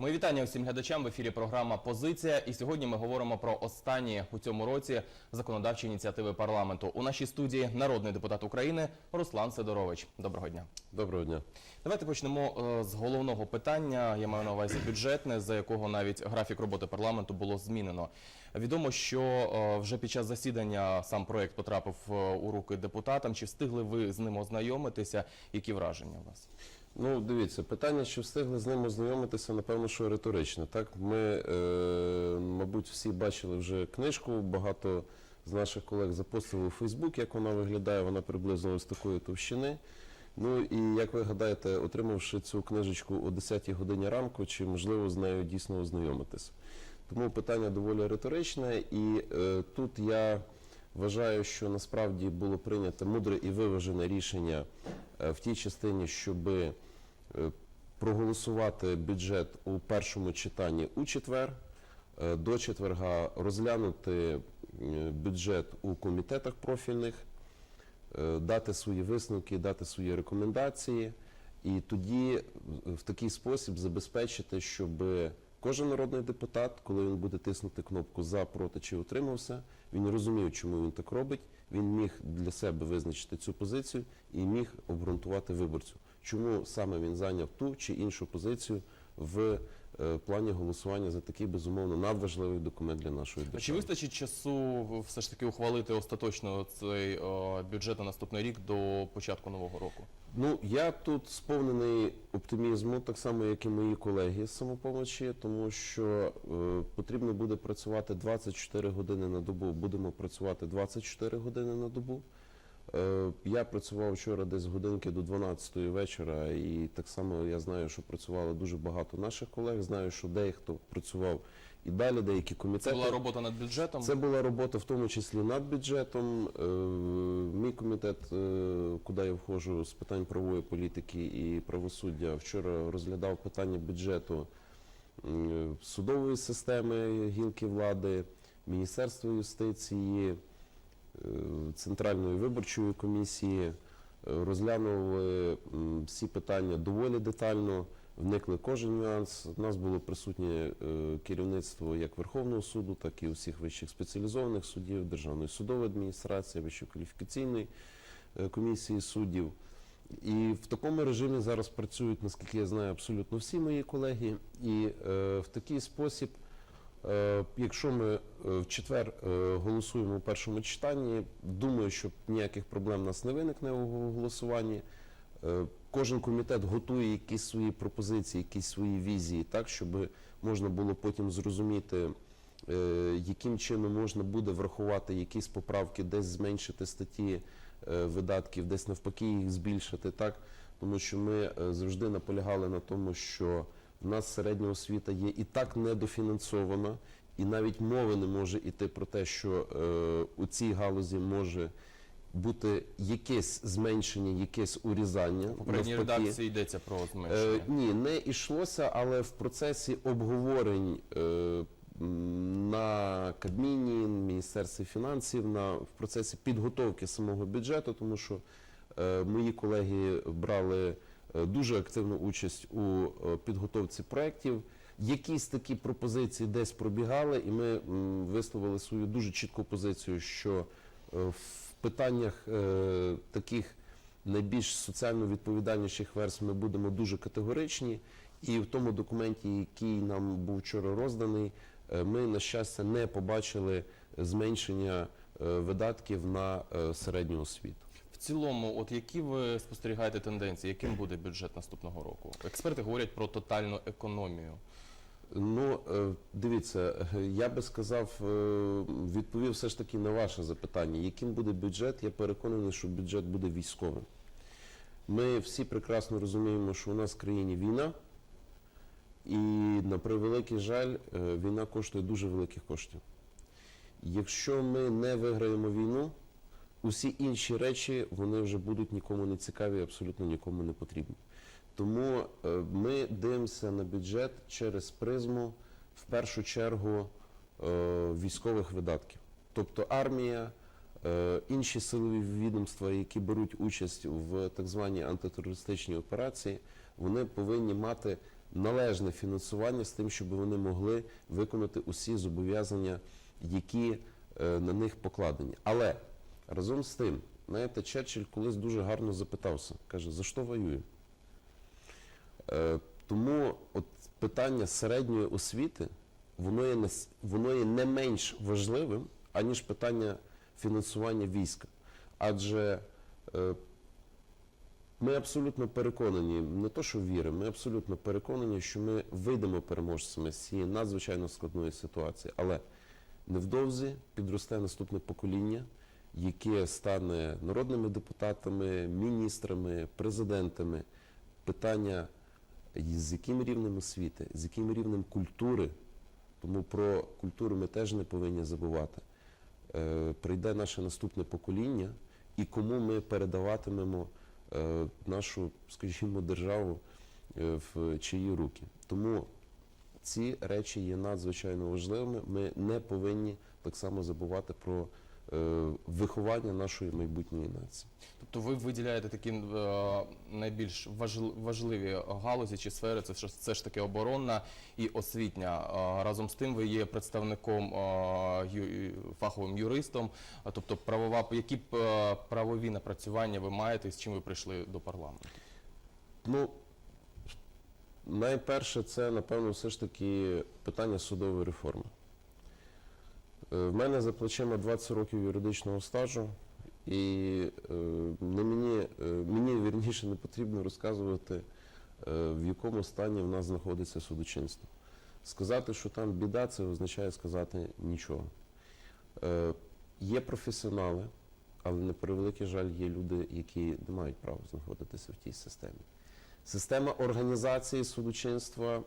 Мої вітання усім глядачам в ефірі. Програма Позиція. І сьогодні ми говоримо про останні у цьому році законодавчі ініціативи парламенту. У нашій студії народний депутат України Руслан Сидорович. Доброго дня. Доброго дня. Давайте почнемо е, з головного питання. Я маю на увазі бюджетне, за якого навіть графік роботи парламенту було змінено. Відомо, що е, вже під час засідання сам проект потрапив е, у руки депутатам. Чи встигли ви з ним ознайомитися? Які враження у вас? Ну, дивіться, питання, чи встигли з ним ознайомитися, напевно, що риторичне. Так, ми, е, мабуть, всі бачили вже книжку. Багато з наших колег запостили у Фейсбук, як вона виглядає. Вона приблизно ось такої товщини. Ну і як ви гадаєте, отримавши цю книжечку о 10-й годині ранку, чи можливо з нею дійсно ознайомитися? Тому питання доволі риторичне, і е, тут я вважаю, що насправді було прийнято мудре і виважене рішення е, в тій частині, щоб е, проголосувати бюджет у першому читанні у четвер, е, до четверга розглянути бюджет у комітетах профільних, дати свої висновки, дати свої рекомендації, і тоді в такий спосіб забезпечити, щоб кожен народний депутат, коли він буде тиснути кнопку за, проти чи утримався, він розумів, чому він так робить. Він міг для себе визначити цю позицію і міг обґрунтувати виборцю, чому саме він зайняв ту чи іншу позицію в е, плані голосування за такий безумовно надважливий документ для нашої Чи вистачить часу все ж таки ухвалити остаточно цей е, бюджет на наступний рік до початку нового року? Ну я тут сповнений оптимізму, так само як і мої колеги з самопомочі, тому що е, потрібно буде працювати 24 години на добу. Будемо працювати 24 години на добу. Е, я працював вчора десь з годинки до 12-ї вечора, і так само я знаю, що працювало дуже багато наших колег. Знаю, що дехто працював і далі, деякі комітети. Це була робота над бюджетом. Це була робота в тому числі над бюджетом. Е, Мій комітет, е, куди я входжу з питань правової політики і правосуддя, вчора розглядав питання бюджету судової системи гілки влади, Міністерства юстиції, Центральної виборчої комісії. Е, Розглянули всі питання доволі детально, вникли кожен нюанс. У нас було присутнє е, керівництво як Верховного суду, так і усіх вищих спеціалізованих судів, Державної судової адміністрації, Вищої кваліфікаційної е, комісії суддів. І в такому режимі зараз працюють, наскільки я знаю, абсолютно всі мої колеги. І в такий спосіб, якщо ми е, в четвер е, голосуємо у першому читанні, думаю, що ніяких проблем нас не виникне у голосуванні. Е, Кожен комітет готує якісь свої пропозиції, якісь свої візії, так щоб можна було потім зрозуміти, е, яким чином можна буде врахувати якісь поправки, десь зменшити статті е, видатків, десь навпаки їх збільшити, так тому що ми е, завжди наполягали на тому, що в нас середня освіта є і так недофінансована, і навіть мови не може йти про те, що е, у цій галузі може бути якесь зменшення, якесь урізання. В попередній редакції йдеться про Е, ні, не йшлося, але в процесі обговорень е, на Кабміні, Міністерстві фінансів, на в процесі підготовки самого бюджету, тому що е, мої колеги брали дуже активну участь у е, підготовці проєктів. Якісь такі пропозиції десь пробігали, і ми висловили свою дуже чітку позицію, що е, в питаннях е, таких найбільш соціально відповідальніших верств ми будемо дуже категоричні. І в тому документі, який нам був вчора розданий, е, ми, на щастя, не побачили зменшення е, видатків на е, середню освіту. Цілому, от які ви спостерігаєте тенденції, яким буде бюджет наступного року? Експерти говорять про тотальну економію. Ну, е, дивіться, я би сказав, е, відповів все ж таки на ваше запитання. Яким буде бюджет? Я переконаний, що бюджет буде військовим. Ми всі прекрасно розуміємо, що у нас в країні війна, і на превеликий жаль, е, війна коштує дуже великих коштів. Якщо ми не виграємо війну, усі інші речі вони вже будуть нікому не цікаві, абсолютно нікому не потрібні. Тому е, ми дивимося на бюджет через призму в першу чергу е, військових видатків. Тобто армія, е, інші силові відомства, які беруть участь в так званій антитерористичній операції, вони повинні мати належне фінансування з тим, щоб вони могли виконати усі зобов'язання, які на них покладені. Але разом з тим, знаєте, Черчилль колись дуже гарно запитався, каже, за що воюємо? Е, Тому от питання середньої освіти, воно є, воно є не менш важливим, аніж питання фінансування війська. Адже е, ми абсолютно переконані, не то що віримо, ми абсолютно переконані, що ми вийдемо переможцями з цієї надзвичайно складної ситуації. Але невдовзі підросте наступне покоління, яке стане народними депутатами, міністрами, президентами. Питання, з яким рівнем освіти, з яким рівнем культури, тому про культуру ми теж не повинні забувати. Е, Прийде наше наступне покоління, і кому ми передаватимемо е, нашу, скажімо, державу е, в чиї руки. Тому ці речі є надзвичайно важливими. Ми не повинні так само забувати про виховання нашої майбутньої нації. Тобто ви виділяєте такі е, найбільш важл- важливі галузі чи сфери, це це ж таки оборонна і освітня. Е, разом з тим ви є представником е, ю, фаховим юристом. Тобто, правова які е, правові напрацювання ви маєте, і з чим ви прийшли до парламенту? Ну, найперше, це, напевно, все ж таки питання судової реформи. Е, В мене за плечима 20 років юридичного стажу, і е, не мені, е, мені вірніше не потрібно розказувати, в якому стані в нас знаходиться судочинство. Сказати, що там біда, це означає сказати нічого. Є професіонали, але на превеликий жаль, є люди, які не мають права знаходитися в тій системі. Система організації судочинства,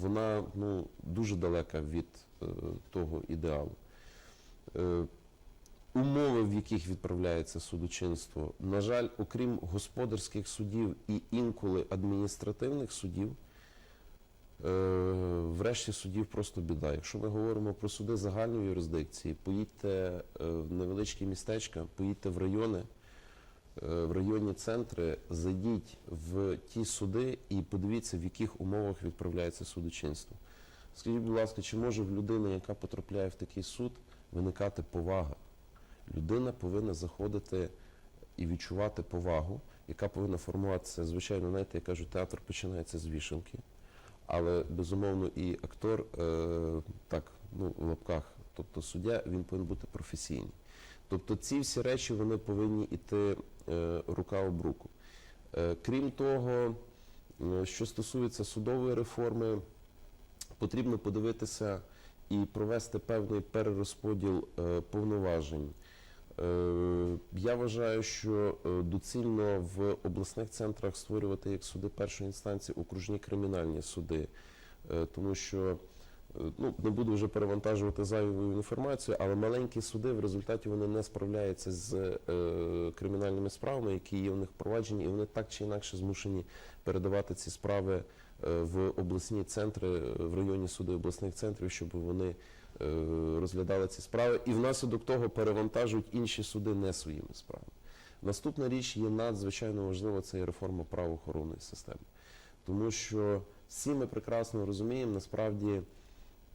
вона ну, дуже далека від е, того ідеалу. Е, умови, в яких відправляється судочинство, на жаль, окрім господарських судів і інколи адміністративних судів, е, врешті судів просто біда. Якщо ми говоримо про суди загальної юрисдикції, поїдьте в невеличкі містечка, поїдьте в райони, в районні центри, зайдіть в ті суди і подивіться, в яких умовах відправляється судочинство. Скажіть, будь ласка, чи може в людини, яка потрапляє в такий суд, виникати повага? Людина повинна заходити і відчувати повагу, яка повинна формуватися, звичайно, знаєте, я кажу, театр починається з вішалки, але безумовно і актор, е, так, ну, в лапках, тобто суддя, він повинен бути професійний. Тобто ці всі речі вони повинні йти е, рука об руку. Е, крім того, е, що стосується судової реформи, потрібно подивитися і провести певний перерозподіл е, повноважень. Е, Я вважаю, що е, доцільно в обласних центрах створювати як суди першої інстанції окружні кримінальні суди, Е, тому що е, ну, не буду вже перевантажувати зайвою інформацією, але маленькі суди в результаті вони не справляються з е, кримінальними справами, які є в них впроваджені, і вони так чи інакше змушені передавати ці справи е, в обласні центри, е, в районні суди обласних центрів, щоб вони е, розглядали ці справи, і внаслідок того перевантажують інші суди не своїми справами. Наступна річ є надзвичайно важлива, це є реформа правоохоронної системи. Тому що всі ми прекрасно розуміємо, насправді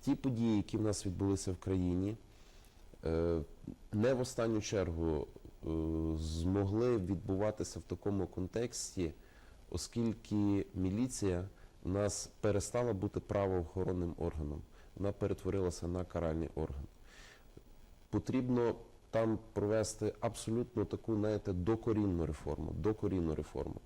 ті події, які в нас відбулися в країні, е, не в останню чергу е, змогли відбуватися в такому контексті, оскільки міліція в нас перестала бути правоохоронним органом, вона перетворилася на каральний орган. Потрібно там провести абсолютно таку, знаєте, докорінну реформу, докорінну реформу.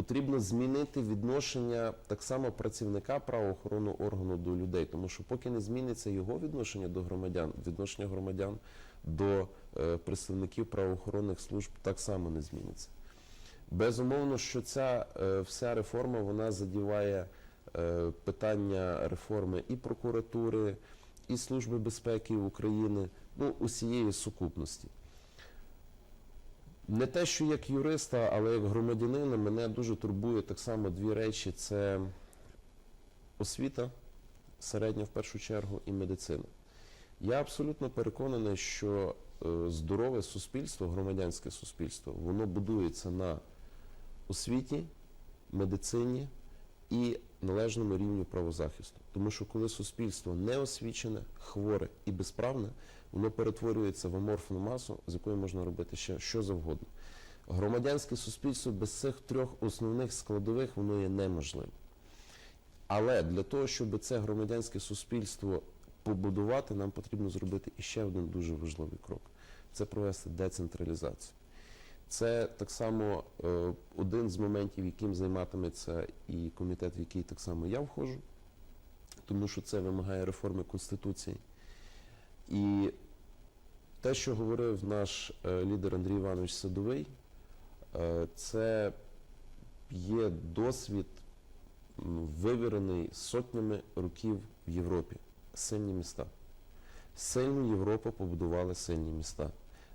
Потрібно змінити відношення так само працівника правоохоронного органу до людей, тому що поки не зміниться його відношення до громадян, відношення громадян до е, представників правоохоронних служб так само не зміниться. Безумовно, що ця е, вся реформа вона задіває е, питання реформи і прокуратури, і Служби безпеки України, ну усієї сукупності. Не те, що як юриста, але як громадянина мене дуже турбує так само дві речі: це освіта, середня в першу чергу, і медицина. Я абсолютно переконаний, що е, здорове суспільство, громадянське суспільство, воно будується на освіті медицині і належному рівню правозахисту. Тому що коли суспільство не освічене, хворе і безправне, воно перетворюється в аморфну масу, з якою можна робити ще що завгодно. Громадянське суспільство без цих трьох основних складових воно є неможливим. Але для того, щоб це громадянське суспільство побудувати, нам потрібно зробити іще один дуже важливий крок це провести децентралізацію. Це так само е, один з моментів, яким займатиметься і комітет, в який так само я входжу, тому що це вимагає реформи Конституції. І те, що говорив наш е, лідер Андрій Іванович Садовий, е, це є досвід вивірений сотнями років в Європі. Сильні міста. Сильну Європу побудували сильні міста.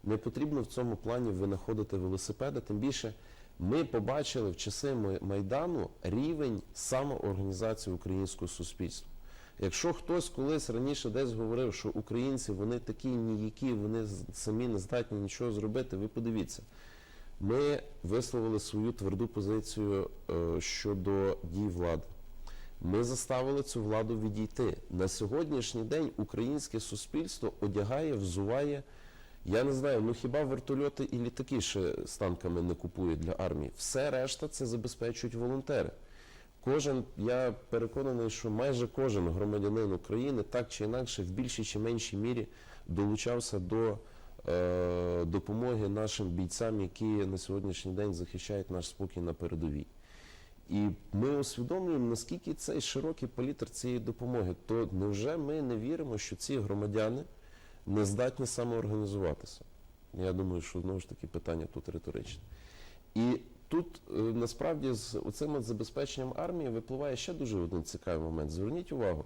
Не потрібно в цьому плані винаходити велосипеда, тим більше ми побачили в часи Майдану рівень самоорганізації українського суспільства. Якщо хтось колись раніше десь говорив, що українці вони такі ніякі, вони самі не здатні нічого зробити, ви подивіться. Ми висловили свою тверду позицію е, щодо дій влади. Ми заставили цю владу відійти. На сьогоднішній день українське суспільство одягає, взуває. Я не знаю, ну хіба вертольоти і літаки ще з танками не купують для армії? Все решта це забезпечують волонтери. Кожен, я переконаний, що майже кожен громадянин України так чи інакше в більшій чи меншій мірі долучався до е, допомоги нашим бійцям, які на сьогоднішній день захищають наш спокій на передовій. І ми усвідомлюємо, наскільки цей широкий палітр цієї допомоги. То невже ми не віримо, що ці громадяни не здатні самоорганізуватися? Я думаю, що знову ж таки питання тут риторичне. І тут е, насправді з оцим забезпеченням армії випливає ще дуже один цікавий момент. Зверніть увагу,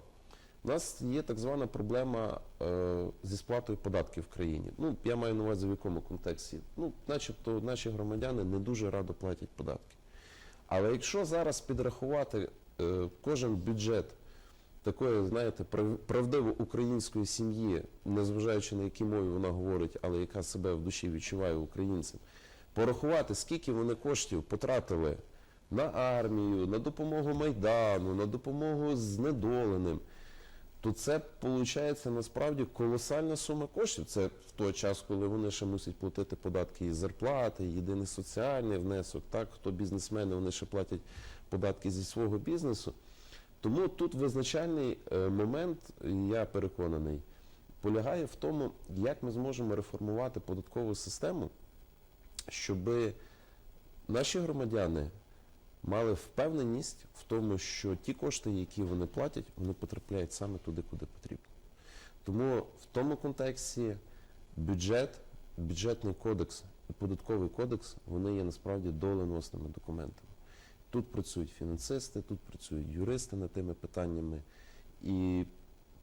у нас є так звана проблема е, зі сплатою податків в країні. Ну, я маю на увазі в якому контексті. Ну, начебто наші громадяни не дуже радо платять податки. Але якщо зараз підрахувати е, кожен бюджет такої, знаєте, прав- правдиво української сім'ї, незважаючи на якій мові вона говорить, але яка себе в душі відчуває українцем, порахувати, скільки вони коштів потратили на армію, на допомогу Майдану, на допомогу знедоленим, то це виходить насправді колосальна сума коштів. Це в той час, коли вони ще мусять платити податки і зарплати, єдиний соціальний внесок. Так, хто бізнесмени, вони ще платять податки зі свого бізнесу. Тому тут визначальний е, момент, я переконаний, полягає в тому, як ми зможемо реформувати податкову систему, щоб наші громадяни мали впевненість в тому, що ті кошти, які вони платять, вони потрапляють саме туди, куди потрібно. Тому в тому контексті бюджет, бюджетний кодекс і податковий кодекс вони є насправді доленосними документами. Тут працюють фінансисти, тут працюють юристи над тими питаннями. І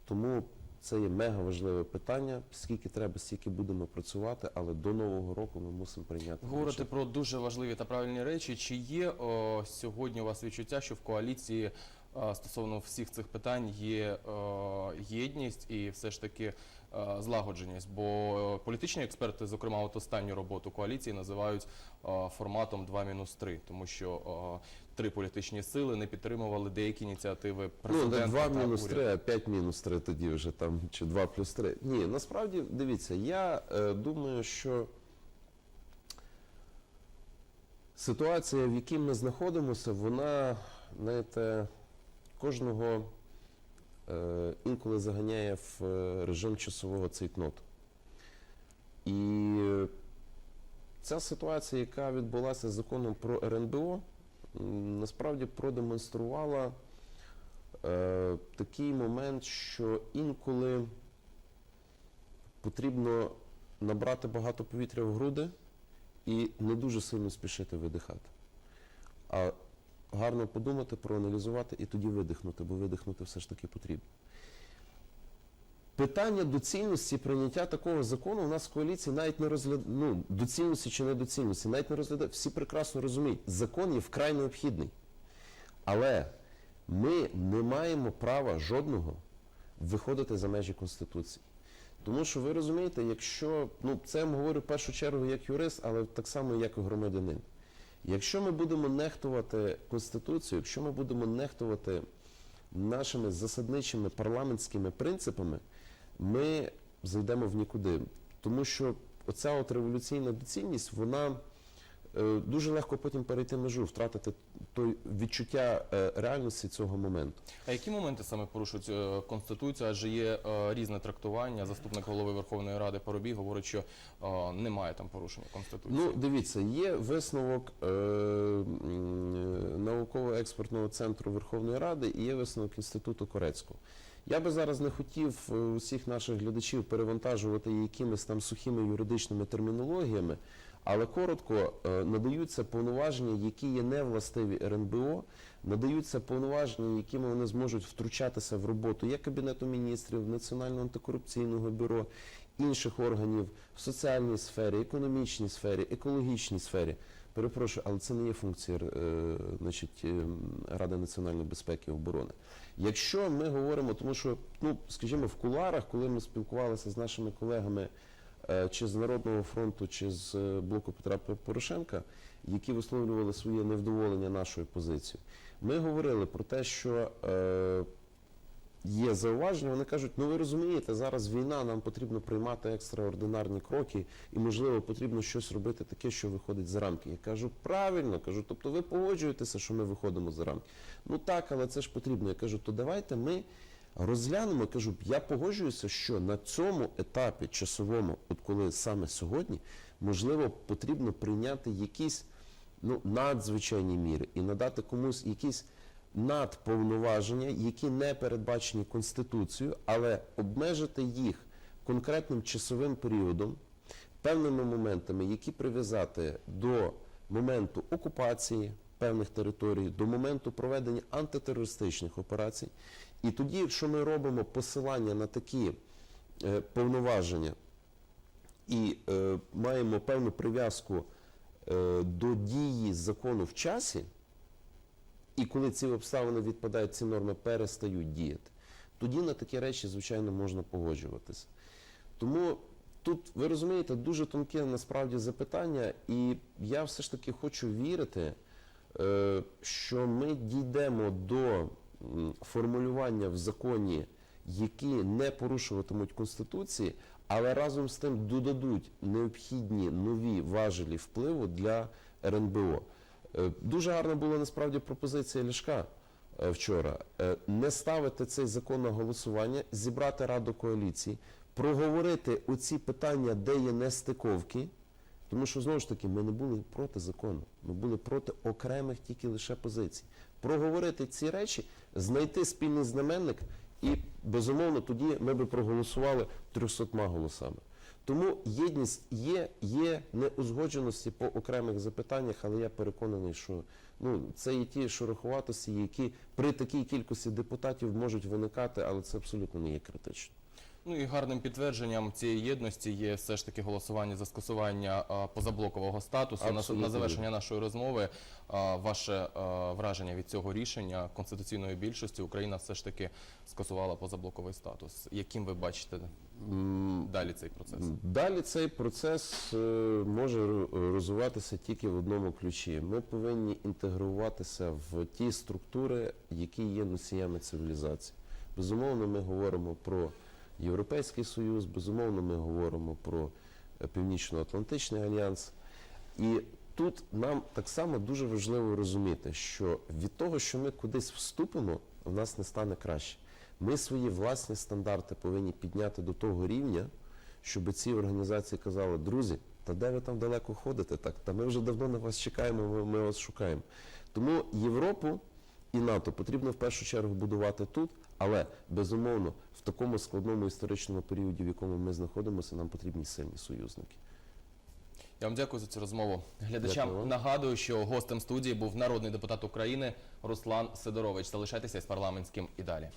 тому це є мега важливе питання. Скільки треба, стільки будемо працювати, але до нового року ми мусимо прийняти. Говорите бюджет. про дуже важливі та правильні речі. Чи є о, сьогодні у вас відчуття, що в коаліції е, стосовно всіх цих питань є е, єдність і все ж таки е, злагодженість? Бо політичні експерти, зокрема, от останню роботу коаліції називають е, форматом 2-3, тому що е, три політичні сили не підтримували деякі ініціативи Ну, президента не 2 мінус 3, а 5 мінус 3 тоді вже там, чи 2 плюс 3. Ні, насправді, дивіться, я е, думаю, що ситуація, в якій ми знаходимося, вона, знаєте, кожного е, інколи заганяє в е, режим часового цейтноту. І е, ця ситуація, яка відбулася з законом про РНБО, насправді продемонструвала е, такий момент, що інколи потрібно набрати багато повітря в груди і не дуже сильно спішити видихати. А гарно подумати, проаналізувати і тоді видихнути, бо видихнути все ж таки потрібно. Питання доцільності прийняття такого закону у нас в коаліції навіть не розглядає, ну, доцільності чи недоцільності, навіть не розглядає. Всі прекрасно розуміють, закон є вкрай необхідний. Але ми не маємо права жодного виходити за межі Конституції. Тому що ви розумієте, якщо, ну це я говорю в першу чергу як юрист, але так само як і громадянин. Якщо ми будемо нехтувати Конституцію, якщо ми будемо нехтувати нашими засадничими парламентськими принципами, ми зайдемо в нікуди. Тому що оця от революційна доцільність, вона е, дуже легко потім перейти межу, втратити той відчуття е, реальності цього моменту. А які моменти саме порушують е, Конституцію? Адже є різне трактування. Заступник голови Верховної Ради Поробій говорить, що немає там порушення Конституції. Ну, дивіться, є висновок науково-експертного центру Верховної Ради і є висновок Інституту Корецького. Я би зараз не хотів е, усіх наших глядачів перевантажувати якимись там сухими юридичними термінологіями, але коротко е, надаються повноваження, які є невластиві РНБО, надаються повноваження, якими вони зможуть втручатися в роботу як Кабінету міністрів, Національного антикорупційного бюро, інших органів в соціальній сфері, економічній сфері, екологічній сфері. Перепрошую, але це не є функція е, значить, е, Ради національної безпеки і оборони. Якщо ми говоримо, тому що, ну, скажімо, в куларах, коли ми спілкувалися з нашими колегами е, чи з Народного фронту, чи з блоку Петра Порошенка, які висловлювали своє невдоволення нашою позицією, ми говорили про те, що є зауваження, вони кажуть, ну ви розумієте, зараз війна, нам потрібно приймати екстраординарні кроки, і можливо потрібно щось робити таке, що виходить за рамки. Я кажу, правильно, кажу, тобто ви погоджуєтеся, що ми виходимо за рамки. Ну так, але це ж потрібно. Я кажу, то давайте ми розглянемо. Я кажу, я погоджуюся, що на цьому етапі часовому, от коли саме сьогодні, можливо, потрібно прийняти якісь ну, надзвичайні міри і надати комусь якісь надповноваження, які не передбачені Конституцією, але обмежити їх конкретним часовим періодом, певними моментами, які прив'язати до моменту окупації певних територій, до моменту проведення антитерористичних операцій. І тоді, якщо ми робимо посилання на такі е, повноваження і е, маємо певну прив'язку е, до дії закону в часі, і коли ці обставини відпадають, ці норми перестають діяти, тоді на такі речі, звичайно, можна погоджуватися. Тому тут, ви розумієте, дуже тонке насправді запитання, і я все ж таки хочу вірити, е, що ми дійдемо до формулювання в законі, які не порушуватимуть Конституції, але разом з тим додадуть необхідні нові важелі впливу для РНБО. Е, Дуже гарна була насправді пропозиція Ляшка е, вчора. Е, Не ставити цей закон на голосування, зібрати раду коаліції, проговорити оці питання, де є нестиковки, тому що знову ж таки ми не були проти закону, ми були проти окремих тільки лише позицій. Проговорити ці речі, знайти спільний знаменник, і безумовно тоді ми би проголосували 300 голосами. Тому єдність є, є неузгодженості по окремих запитаннях, але я переконаний, що ну, це є ті шороховатості, які при такій кількості депутатів можуть виникати, але це абсолютно не є критично. Ну і гарним підтвердженням цієї єдності є все ж таки голосування за скасування а, позаблокового статусу. Абсолютно на завершення нашої розмови а, ваше а, враження від цього рішення конституційної більшості Україна все ж таки скасувала позаблоковий статус. Яким ви бачите далі цей процес? Далі цей процес е, може ро- розвиватися тільки в одному ключі. Ми повинні інтегруватися в ті структури, які є носіями цивілізації. Безумовно, ми говоримо про Європейський Союз, безумовно, ми говоримо про е, Північно-Атлантичний альянс. І тут нам так само дуже важливо розуміти, що від того, що ми кудись вступимо, в нас не стане краще. Ми свої власні стандарти повинні підняти до того рівня, щоб ці організації казали, друзі, та де ви там далеко ходите? Так, та ми вже давно на вас чекаємо, ми, ми вас шукаємо. Тому Європу і НАТО потрібно в першу чергу будувати тут, але безумовно в такому складному історичному періоді, в якому ми знаходимося, нам потрібні сильні союзники. Я вам дякую за цю розмову. Глядачам Дякую нагадую, що гостем студії був народний депутат України Руслан Сидорович. Залишайтеся з парламентським і далі.